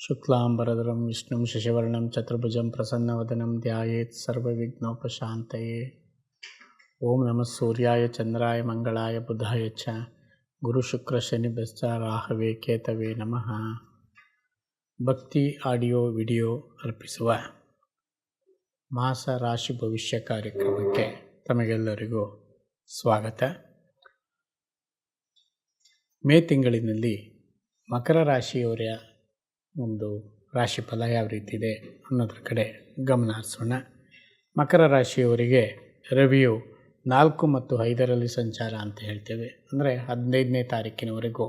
शुक्लाम्बरधरं विष्णुं शशिवर्णं चतुर्भुजं प्रसन्नवदनं ध्यायेत् सर्वविघ्नोपशान्तये ॐ नमः सूर्याय चन्द्राय मङ्गलाय बुधाय च ಗುರುಶುಕ್ರಶನಿಭ್ಯಶ್ಚ ರಾಹವೇ ಕೇತವೇ ನಮಃ ಭಕ್ತಿ ಆಡಿಯೋ ವಿಡಿಯೋ ಅರ್ಪಿಸುವ ಮಾಸ ರಾಶಿ ಭವಿಷ್ಯ ಕಾರ್ಯಕ್ರಮಕ್ಕೆ ತಮಗೆಲ್ಲರಿಗೂ ಸ್ವಾಗತ ಮೇ ತಿಂಗಳಿನಲ್ಲಿ ಮಕರ ರಾಶಿಯವರ ಒಂದು ರಾಶಿ ಫಲ ಯಾವ ರೀತಿ ಇದೆ ಅನ್ನೋದ್ರ ಕಡೆ ಗಮನ ಹರಿಸೋಣ. ಮಕರ ರಾಶಿಯವರಿಗೆ ರವಿಯು ನಾಲ್ಕು ಮತ್ತು ಐದರಲ್ಲಿ ಸಂಚಾರ ಅಂತ ಹೇಳ್ತೇವೆ. ಅಂದರೆ ಹದಿನೈದನೇ ತಾರೀಕಿನವರೆಗೂ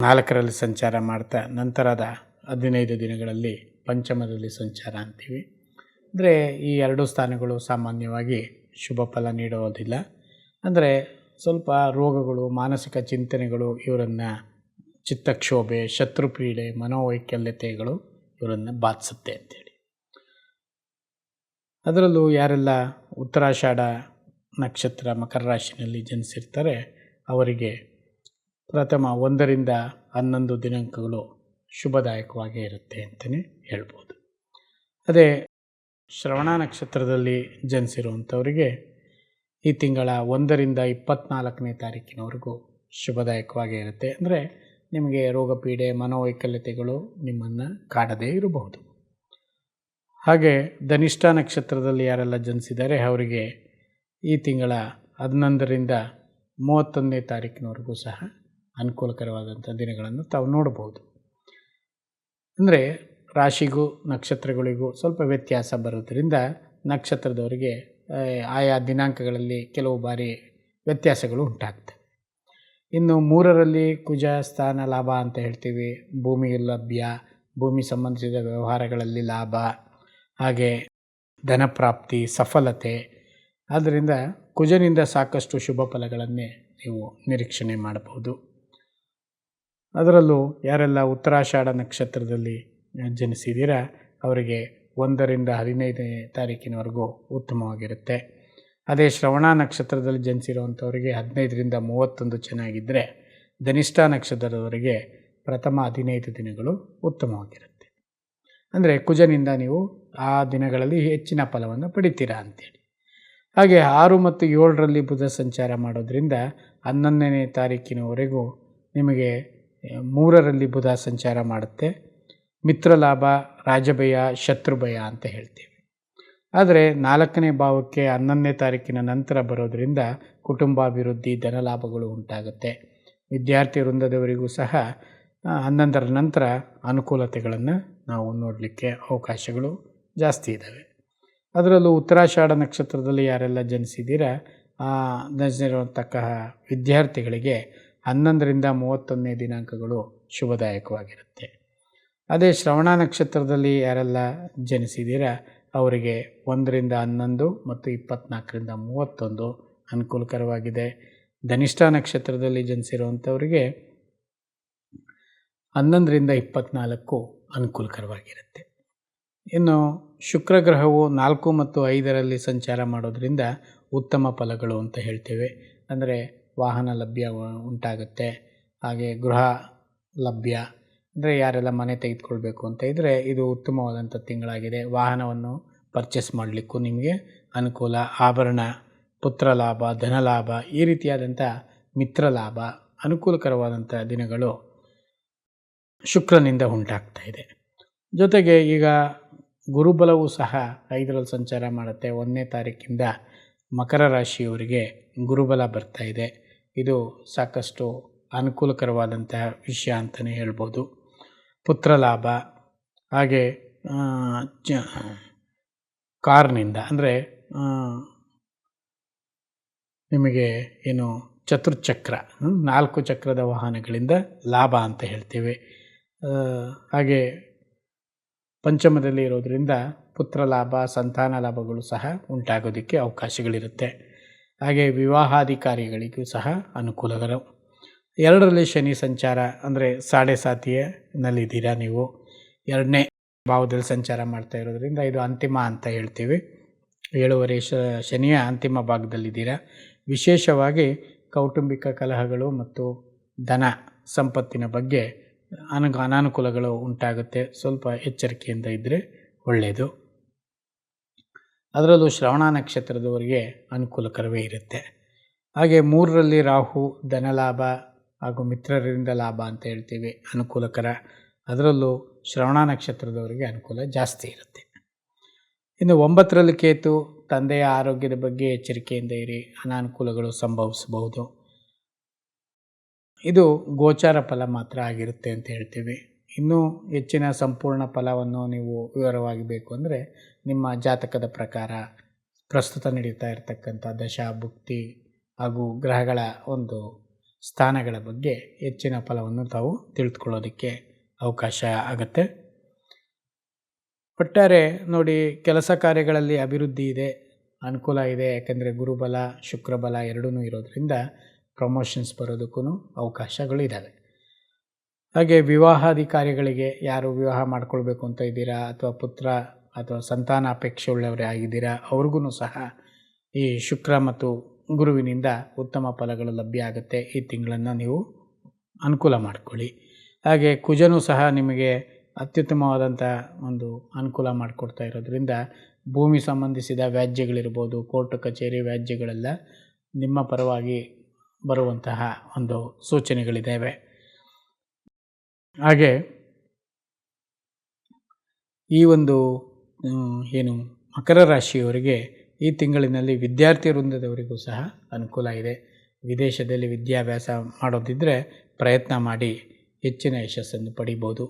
ನಾಲ್ಕರಲ್ಲಿ ಸಂಚಾರ ಮಾಡ್ತಾ ನಂತರದ ಹದಿನೈದು ದಿನಗಳಲ್ಲಿ ಪಂಚಮದಲ್ಲಿ ಸಂಚಾರ ಅಂತೀವಿ. ಅಂದರೆ ಈ ಎರಡು ಸ್ಥಾನಗಳು ಸಾಮಾನ್ಯವಾಗಿ ಶುಭ ಫಲ ನೀಡುವುದಿಲ್ಲ ಅಂದರೆ ಸ್ವಲ್ಪ ರೋಗಗಳು, ಮಾನಸಿಕ ಚಿಂತನೆಗಳು ಇವರನ್ನು ಚಿತ್ತಕ್ಷೋಭೆ, ಶತ್ರುಪೀಡೆ, ಮನೋವೈಕಲ್ಯತೆಗಳು ಇವರನ್ನು ಬಾಧಿಸುತ್ತೆ ಅಂತೇಳಿ. ಅದರಲ್ಲೂ ಯಾರೆಲ್ಲ ಉತ್ತರಾಷಾಢ ನಕ್ಷತ್ರ ಮಕರ ರಾಶಿನಲ್ಲಿ ಜನಿಸಿರ್ತಾರೆ, ಅವರಿಗೆ ಪ್ರಥಮ ಒಂದರಿಂದ ಹನ್ನೊಂದು ದಿನಾಂಕಗಳು ಶುಭದಾಯಕವಾಗೇ ಇರುತ್ತೆ ಅಂತಲೇ ಹೇಳ್ಬೋದು. ಅದೇ ಶ್ರವಣ ನಕ್ಷತ್ರದಲ್ಲಿ ಜನಿಸಿರುವಂಥವರಿಗೆ ಈ ತಿಂಗಳ ಒಂದರಿಂದ ಇಪ್ಪತ್ತ್ನಾಲ್ಕನೇ ತಾರೀಕಿನವರೆಗೂ ಶುಭದಾಯಕವಾಗೇ ಇರುತ್ತೆ. ಅಂದರೆ ನಿಮಗೆ ರೋಗ ಪೀಡೆ ಮನೋವೈಕಲ್ಯತೆಗಳು ನಿಮ್ಮನ್ನು ಕಾಡದೇ ಇರಬಹುದು. ಹಾಗೆ ಧನಿಷ್ಠ ನಕ್ಷತ್ರದಲ್ಲಿ ಯಾರೆಲ್ಲ ಜನಿಸಿದ್ದಾರೆ ಅವರಿಗೆ ಈ ತಿಂಗಳ ಹದಿನೊಂದರಿಂದ ಮೂವತ್ತೊಂದನೇ ತಾರೀಕಿನವರೆಗೂ ಸಹ ಅನುಕೂಲಕರವಾದಂಥ ದಿನಗಳನ್ನು ತಾವು ನೋಡಬಹುದು. ಅಂದರೆ ರಾಶಿಗೂ ನಕ್ಷತ್ರಗಳಿಗೂ ಸ್ವಲ್ಪ ವ್ಯತ್ಯಾಸ ಬರೋದರಿಂದ ನಕ್ಷತ್ರದವರಿಗೆ ಆಯಾ ದಿನಾಂಕಗಳಲ್ಲಿ ಕೆಲವು ಬಾರಿ ವ್ಯತ್ಯಾಸಗಳು ಉಂಟಾಗ್ತವೆ. ಇನ್ನು ಮೂರರಲ್ಲಿ ಕುಜ ಸ್ಥಾನ ಲಾಭ ಅಂತ ಹೇಳ್ತೀವಿ. ಭೂಮಿ ಲಭ್ಯ, ಭೂಮಿ ಸಂಬಂಧಿಸಿದ ವ್ಯವಹಾರಗಳಲ್ಲಿ ಲಾಭ, ಹಾಗೆ ಧನಪ್ರಾಪ್ತಿ ಸಫಲತೆ. ಆದ್ದರಿಂದ ಕುಜನಿಂದ ಸಾಕಷ್ಟು ಶುಭ ಫಲಗಳನ್ನೇ ನೀವು ನಿರೀಕ್ಷಣೆ ಮಾಡಬಹುದು. ಅದರಲ್ಲೂ ಯಾರೆಲ್ಲ ಉತ್ತರಾಷಾಢ ನಕ್ಷತ್ರದಲ್ಲಿ ಜನಿಸಿದ್ದೀರಾ ಅವರಿಗೆ ಒಂದರಿಂದ ಹದಿನೈದನೇ ತಾರೀಕಿನವರೆಗೂ ಉತ್ತಮವಾಗಿರುತ್ತೆ. ಅದೇ ಶ್ರವಣ ನಕ್ಷತ್ರದಲ್ಲಿ ಜನಿಸಿರುವಂಥವರಿಗೆ ಹದಿನೈದರಿಂದ ಮೂವತ್ತೊಂದು ಚೆನ್ನಾಗಿದ್ದರೆ ಧನಿಷ್ಠ ನಕ್ಷತ್ರದವರಿಗೆ ಪ್ರಥಮ ಹದಿನೈದು ದಿನಗಳು ಉತ್ತಮವಾಗಿರುತ್ತೆ. ಅಂದರೆ ಕುಜನಿಂದ ನೀವು ಆ ದಿನಗಳಲ್ಲಿ ಹೆಚ್ಚಿನ ಫಲವನ್ನು ಪಡಿತೀರಾ ಅಂತೇಳಿ. ಹಾಗೆ ಆರು ಮತ್ತು ಏಳರಲ್ಲಿ ಬುಧ ಸಂಚಾರ ಮಾಡೋದ್ರಿಂದ ಹನ್ನೊಂದನೇ ತಾರೀಕಿನವರೆಗೂ ನಿಮಗೆ ಮೂರರಲ್ಲಿ ಬುಧ ಸಂಚಾರ ಮಾಡುತ್ತೆ. ಮಿತ್ರಲಾಭ, ರಾಜಭಯ, ಶತ್ರುಭಯ ಅಂತ ಹೇಳ್ತೀವಿ. ಆದರೆ ನಾಲ್ಕನೇ ಭಾವಕ್ಕೆ ಹನ್ನೊಂದನೇ ತಾರೀಕಿನ ನಂತರ ಬರೋದರಿಂದ ಕುಟುಂಬಾಭಿವೃದ್ಧಿ ಧನಲಾಭಗಳು ಉಂಟಾಗುತ್ತೆ. ವಿದ್ಯಾರ್ಥಿ ವೃಂದದವರಿಗೂ ಸಹ ಹನ್ನೊಂದರ ನಂತರ ಅನುಕೂಲತೆಗಳನ್ನು ನಾವು ನೋಡಲಿಕ್ಕೆ ಅವಕಾಶಗಳು ಜಾಸ್ತಿ ಇದ್ದಾವೆ ಅದರಲ್ಲೂ ಉತ್ತರಾಷಾಢ ನಕ್ಷತ್ರದಲ್ಲಿ ಯಾರೆಲ್ಲ ಜನಿಸಿದ್ದೀರ ಜನಿಸಿರುವಂತಹ ವಿದ್ಯಾರ್ಥಿಗಳಿಗೆ ಹನ್ನೊಂದರಿಂದ ಮೂವತ್ತೊಂದನೇ ದಿನಾಂಕಗಳು ಶುಭದಾಯಕವಾಗಿರುತ್ತೆ. ಅದೇ ಶ್ರವಣ ನಕ್ಷತ್ರದಲ್ಲಿ ಯಾರೆಲ್ಲ ಜನಿಸಿದ್ದೀರ ಅವರಿಗೆ ಒಂದರಿಂದ ಹನ್ನೊಂದು ಮತ್ತು ಇಪ್ಪತ್ತ್ನಾಲ್ಕರಿಂದ ಮೂವತ್ತೊಂದು ಅನುಕೂಲಕರವಾಗಿದೆ. ಧನಿಷ್ಠ ನಕ್ಷತ್ರದಲ್ಲಿ ಜನಿಸಿರುವಂಥವರಿಗೆ ಹನ್ನೊಂದರಿಂದ ಇಪ್ಪತ್ನಾಲ್ಕು ಅನುಕೂಲಕರವಾಗಿರುತ್ತೆ. ಇನ್ನು ಶುಕ್ರ ಗ್ರಹವು ನಾಲ್ಕು ಮತ್ತು ಐದರಲ್ಲಿ ಸಂಚಾರ ಮಾಡೋದರಿಂದ ಉತ್ತಮ ಫಲಗಳು ಅಂತ ಹೇಳ್ತೇವೆ. ಅಂದರೆ ವಾಹನ ಲಭ್ಯ ಉಂಟಾಗುತ್ತೆ. ಹಾಗೆ ಗೃಹ ಲಭ್ಯ ಅಂದರೆ ಯಾರೆಲ್ಲ ಮನೆ ತೆಗೆದುಕೊಳ್ಬೇಕು ಅಂತ ಇದ್ದರೆ ಇದು ಉತ್ತಮವಾದಂಥ ತಿಂಗಳಾಗಿದೆ. ವಾಹನವನ್ನು ಪರ್ಚೇಸ್ ಮಾಡಲಿಕ್ಕೂ ನಿಮಗೆ ಅನುಕೂಲ. ಆಭರಣ ಪುತ್ರ ಲಾಭ ಧನಲಾಭ, ಈ ರೀತಿಯಾದಂಥ ಮಿತ್ರ ಲಾಭ ಅನುಕೂಲಕರವಾದಂಥ ದಿನಗಳು ಶುಕ್ರನಿಂದ ಉಂಟಾಗ್ತಾ ಇದೆ. ಜೊತೆಗೆ ಈಗ ಗುರುಬಲವು ಸಹ ಐದರಲ್ಲಿ ಸಂಚಾರ ಮಾಡುತ್ತೆ. ಒಂದನೇ ತಾರೀಕಿಂದ ಮಕರ ರಾಶಿಯವರಿಗೆ ಗುರುಬಲ ಬರ್ತಾ ಇದೆ. ಇದು ಸಾಕಷ್ಟು ಅನುಕೂಲಕರವಾದಂತಹ ವಿಷಯ ಅಂತಲೇ ಹೇಳ್ಬೋದು. ಪುತ್ರ ಲಾಭ ಹಾಗೆ ಚ ಕಾರ್ನಿಂದ, ಅಂದರೆ ನಿಮಗೆ ಏನು ಚತುರ್ಚಕ್ರ ನಾಲ್ಕು ಚಕ್ರದ ವಾಹನಗಳಿಂದ ಲಾಭ ಅಂತ ಹೇಳ್ತೇವೆ. ಹಾಗೆ ಪಂಚಮದಲ್ಲಿ ಇರೋದರಿಂದ ಪುತ್ರ ಲಾಭ ಸಂತಾನ ಲಾಭಗಳು ಸಹ ಉಂಟಾಗೋದಕ್ಕೆ ಅವಕಾಶಗಳಿರುತ್ತೆ. ಹಾಗೆ ವಿವಾಹಾಧಿಕಾರಿಗಳಿಗೂ ಸಹ ಅನುಕೂಲಕರ ಎರಡರಲ್ಲಿ ಶನಿ ಸಂಚಾರ ಅಂದರೆ ಸಾಡೆ ಸಾತಿಯನಲ್ಲಿದ್ದೀರಾ ನೀವು. ಎರಡನೇ ಭಾವದಲ್ಲಿ ಸಂಚಾರ ಮಾಡ್ತಾ ಇರೋದ್ರಿಂದ ಇದು ಅಂತಿಮ ಅಂತ ಹೇಳ್ತೀವಿ. ಏಳುವರೆ ಶ, ಶನಿಯ ಅಂತಿಮ ಭಾಗದಲ್ಲಿದ್ದೀರಾ. ವಿಶೇಷವಾಗಿ ಕೌಟುಂಬಿಕ ಕಲಹಗಳು ಮತ್ತು ಧನ ಸಂಪತ್ತಿನ ಬಗ್ಗೆ ಅನು ಅನಾನುಕೂಲಗಳು ಉಂಟಾಗುತ್ತೆ. ಸ್ವಲ್ಪ ಎಚ್ಚರಿಕೆಯಿಂದ ಇದ್ದರೆ ಒಳ್ಳೆಯದು ಅದರಲ್ಲೂ ಶ್ರವಣ ನಕ್ಷತ್ರದವರಿಗೆ ಅನುಕೂಲಕರವೇ ಇರುತ್ತೆ. ಹಾಗೆ ಮೂರರಲ್ಲಿ ರಾಹು ಧನಲಾಭ ಹಾಗೂ ಮಿತ್ರರಿಂದ ಲಾಭ ಅಂತ ಹೇಳ್ತೀವಿ, ಅನುಕೂಲಕರ. ಅದರಲ್ಲೂ ಶ್ರವಣ ನಕ್ಷತ್ರದವರಿಗೆ ಅನುಕೂಲ ಜಾಸ್ತಿ ಇರುತ್ತೆ. ಇನ್ನು ಒಂಬತ್ತರಲ್ಲಿ ಕೇತು, ತಂದೆಯ ಆರೋಗ್ಯದ ಬಗ್ಗೆ ಎಚ್ಚರಿಕೆಯಿಂದ ಇರಿ, ಅನಾನುಕೂಲಗಳು ಸಂಭವಿಸಬಹುದು. ಇದು ಗೋಚಾರ ಫಲ ಮಾತ್ರ ಆಗಿರುತ್ತೆ ಅಂತ ಹೇಳ್ತೀವಿ. ಇನ್ನೂ ಹೆಚ್ಚಿನ ಸಂಪೂರ್ಣ ಫಲವನ್ನು ನೀವು ವಿವರವಾಗಿ ಬೇಕು ಅಂದರೆ ನಿಮ್ಮ ಜಾತಕದ ಪ್ರಕಾರ ಪ್ರಸ್ತುತ ನಡೀತಾ ಇರತಕ್ಕಂಥ ದಶಾ, ಭುಕ್ತಿ ಹಾಗೂ ಗ್ರಹಗಳ ಒಂದು ಸ್ಥಾನಗಳ ಬಗ್ಗೆ ಹೆಚ್ಚಿನ ಫಲವನ್ನು ತಾವು ತಿಳಿದುಕೊಳ್ಳೋದಕ್ಕೆ ಅವಕಾಶ ಆಗುತ್ತೆ. ಒಟ್ಟಾರೆ ನೋಡಿ, ಕೆಲಸ ಕಾರ್ಯಗಳಲ್ಲಿ ಅಭಿವೃದ್ಧಿ ಇದೆ, ಅನುಕೂಲ ಇದೆ, ಯಾಕೆಂದರೆ ಗುರುಬಲ, ಶುಕ್ರಬಲ ಎರಡೂ ಇರೋದರಿಂದ ಪ್ರಮೋಷನ್ಸ್ ಬರೋದಕ್ಕೂ ಅವಕಾಶಗಳು ಇದ್ದಾವೆ ಹಾಗೆ ವಿವಾಹಾಧಿಕಾರಿಗಳಿಗೆ ಯಾರು ವಿವಾಹ ಮಾಡ್ಕೊಳ್ಬೇಕು ಅಂತ ಇದ್ದೀರಾ, ಅಥವಾ ಪುತ್ರ ಅಥವಾ ಸಂತಾನ ಅಪೇಕ್ಷೆ ಉಳ್ಳವರೇ ಆಗಿದ್ದೀರಾ ಅವ್ರಿಗೂ ಸಹ ಈ ಶುಕ್ರ ಮತ್ತು ಗುರುವಿನಿಂದ ಉತ್ತಮ ಫಲಗಳು ಲಭ್ಯ ಆಗುತ್ತೆ ಈ ತಿಂಗಳನ್ನು ನೀವು ಅನುಕೂಲ ಮಾಡಿಕೊಳ್ಳಿ. ಹಾಗೆ ಕುಜನೂ ಸಹ ನಿಮಗೆ ಅತ್ಯುತ್ತಮವಾದಂಥ ಒಂದು ಅನುಕೂಲ ಮಾಡಿಕೊಡ್ತಾ ಇರೋದ್ರಿಂದ ಭೂಮಿ ಸಂಬಂಧಿಸಿದ ವ್ಯಾಜ್ಯಗಳಿರ್ಬೋದು, ಕೋರ್ಟ್, ಕಚೇರಿ ವ್ಯಾಜ್ಯಗಳೆಲ್ಲ ನಿಮ್ಮ ಪರವಾಗಿ ಬರುವಂತಹ ಒಂದು ಸೂಚನೆಗಳಿದ್ದಾವೆ ಹಾಗೆ ಈ ಒಂದು ಏನು ಮಕರ ರಾಶಿಯವರಿಗೆ ಈ ತಿಂಗಳಿನಲ್ಲಿ ವಿದ್ಯಾರ್ಥಿ ವೃಂದದವರಿಗೂ ಸಹ ಅನುಕೂಲ ಇದೆ. ವಿದೇಶದಲ್ಲಿ ವಿದ್ಯಾಭ್ಯಾಸ ಮಾಡೋದಿದ್ದರೆ ಪ್ರಯತ್ನ ಮಾಡಿ ಹೆಚ್ಚಿನ ಯಶಸ್ಸನ್ನು ಪಡಿಬೋದು.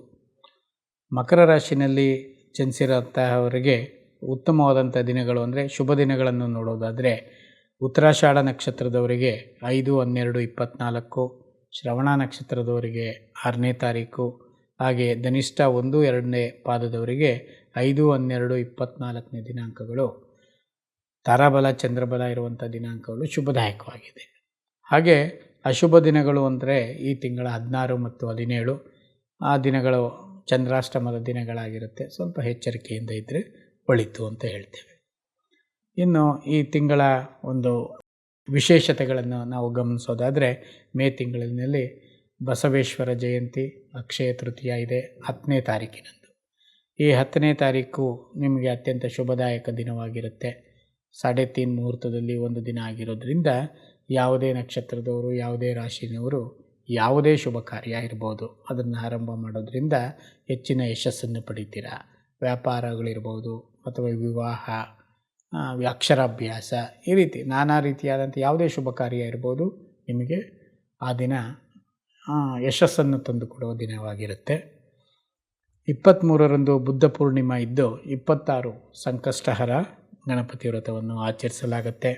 ಮಕರ ರಾಶಿನಲ್ಲಿ ಜನಿಸಿರೋಂತಹವರಿಗೆ ಉತ್ತಮವಾದಂಥ ದಿನಗಳು ಅಂದರೆ ಶುಭ ದಿನಗಳನ್ನು ನೋಡೋದಾದರೆ ಉತ್ತರಾಷಾಢ ನಕ್ಷತ್ರದವರಿಗೆ ಐದು, ಹನ್ನೆರಡು ಇಪ್ಪತ್ತ್ನಾಲ್ಕು ಶ್ರವಣ ನಕ್ಷತ್ರದವರಿಗೆ ಆರನೇ ತಾರೀಕು, ಹಾಗೆ ಧನಿಷ್ಠ ಒಂದು, ಎರಡನೇ ಪಾದದವರಿಗೆ ಐದು, ಹನ್ನೆರಡು ಇಪ್ಪತ್ತ್ನಾಲ್ಕನೇ ದಿನಾಂಕಗಳು ತಾರಾಬಲ, ಚಂದ್ರಬಲ ಇರುವಂಥ ದಿನಾಂಕಗಳು ಶುಭದಾಯಕವಾಗಿದೆ. ಹಾಗೆ ಅಶುಭ ದಿನಗಳು ಅಂದರೆ ಈ ತಿಂಗಳ ಹದಿನಾರು ಮತ್ತು ಹದಿನೇಳು, ಆ ದಿನಗಳು ಚಂದ್ರಾಷ್ಟಮದ ದಿನಗಳಾಗಿರುತ್ತೆ. ಸ್ವಲ್ಪ ಎಚ್ಚರಿಕೆಯಿಂದ ಇದ್ದರೆ ಒಳಿತು ಅಂತ ಹೇಳ್ತೇವೆ. ಇನ್ನು ಈ ತಿಂಗಳ ಒಂದು ವಿಶೇಷತೆಗಳನ್ನು ನಾವು ಗಮನಿಸೋದಾದರೆ ಮೇ ತಿಂಗಳಿನಲ್ಲಿ ಬಸವೇಶ್ವರ ಜಯಂತಿ, ಅಕ್ಷಯ ತೃತೀಯ ಇದೆ ಹತ್ತನೇ ತಾರೀಕಿನಂದು. ಈ ಹತ್ತನೇ ತಾರೀಕು ನಿಮಗೆ ಅತ್ಯಂತ ಶುಭದಾಯಕ ದಿನವಾಗಿರುತ್ತೆ. ಸಾಡೆ ತೀನ್ ಮುಹೂರ್ತದಲ್ಲಿ ಒಂದು ದಿನ ಆಗಿರೋದ್ರಿಂದ ಯಾವುದೇ ನಕ್ಷತ್ರದವರು, ಯಾವುದೇ ರಾಶಿನವರು ಯಾವುದೇ ಶುಭ ಕಾರ್ಯ ಇರ್ಬೋದು. ಅದನ್ನು ಆರಂಭ ಮಾಡೋದ್ರಿಂದ ಹೆಚ್ಚಿನ ಯಶಸ್ಸನ್ನು ಪಡಿತೀರಾ? ವ್ಯಾಪಾರಗಳಿರ್ಬೋದು ಅಥವಾ ವಿವಾಹ ಅಕ್ಷರಾಭ್ಯಾಸ ಈ ರೀತಿ ನಾನಾ ರೀತಿಯಾದಂಥ ಯಾವುದೇ ಶುಭ ಕಾರ್ಯ ಇರ್ಬೋದು, ನಿಮಗೆ ಆ ದಿನ ಯಶಸ್ಸನ್ನು ತಂದುಕೊಡುವ ದಿನವಾಗಿರುತ್ತೆ. ಇಪ್ಪತ್ತ್ಮೂರರಂದು ಬುದ್ಧ ಪೂರ್ಣಿಮಾ ಇದ್ದು ಇಪ್ಪತ್ತಾರು ಸಂಕಷ್ಟಹರ ಗಣಪತಿ ವ್ರತವನ್ನು ಆಚರಿಸಲಾಗುತ್ತೆ.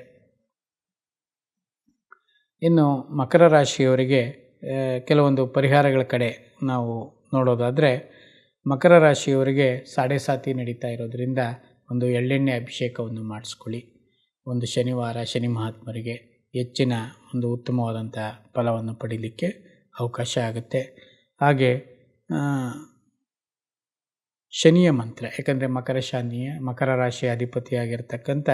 ಇನ್ನು ಮಕರ ರಾಶಿಯವರಿಗೆ ಕೆಲವೊಂದು ಪರಿಹಾರಗಳ ಕಡೆ ನಾವು ನೋಡೋದಾದರೆ, ಮಕರ ರಾಶಿಯವರಿಗೆ ಸಾಡೆ ಸಾತಿ ನಡೀತಾ ಇರೋದರಿಂದ ಒಂದು ಎಳ್ಳೆಣ್ಣೆ ಅಭಿಷೇಕವನ್ನು ಮಾಡಿಸ್ಕೊಳ್ಳಿ. ಒಂದು ಶನಿವಾರ ಶನಿ ಮಹಾತ್ಮರಿಗೆ ಹೆಚ್ಚಿನ ಒಂದು ಉತ್ತಮವಾದಂಥ ಫಲವನ್ನು ಪಡೀಲಿಕ್ಕೆ ಅವಕಾಶ ಆಗುತ್ತೆ. ಹಾಗೆ ಶನಿಯ ಮಂತ್ರ, ಯಾಕಂದರೆ ಮಕರ ಶನಿಯ ಮಕರ ರಾಶಿಯ ಅಧಿಪತಿಯಾಗಿರ್ತಕ್ಕಂಥ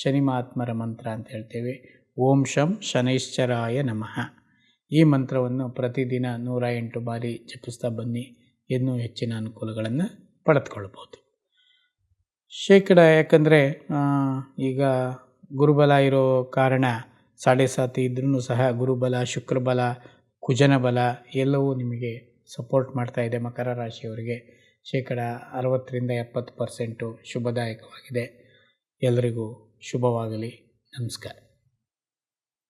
ಶನಿ ಮಹಾತ್ಮರ ಮಂತ್ರ ಅಂತ ಹೇಳ್ತೇವೆ. ಓಂ ಶಂ ಶನೈಶ್ಚರಾಯ ನಮಃ. ಈ ಮಂತ್ರವನ್ನು ಪ್ರತಿದಿನ ನೂರ ಎಂಟು ಬಾರಿ ಜಪಿಸ್ತಾ ಬನ್ನಿ. ಇನ್ನೂ ಹೆಚ್ಚಿನ ಅನುಕೂಲಗಳನ್ನು ಪಡೆದುಕೊಳ್ಬೋದು ಶೇಕಡ, ಯಾಕಂದರೆ ಈಗ ಗುರುಬಲ ಇರೋ ಕಾರಣ ಸಾಡೆ ಸಾತಿ ಇದ್ರೂ ಸಹ ಗುರುಬಲ, ಶುಕ್ರಬಲ ಕುಜನ ಬಲ ಎಲ್ಲವೂ ನಿಮಗೆ ಸಪೋರ್ಟ್ ಮಾಡ್ತಾ ಇದೆ ಮಕರ ರಾಶಿಯವರಿಗೆ. ಶೇಕಡ ಅರವತ್ತರಿಂದ ಎಪ್ಪತ್ತು ಪರ್ಸೆಂಟು ಶುಭದಾಯಕವಾಗಿದೆ. ಎಲ್ಲರಿಗೂ ಶುಭವಾಗಲಿ. ನಮಸ್ಕಾರ.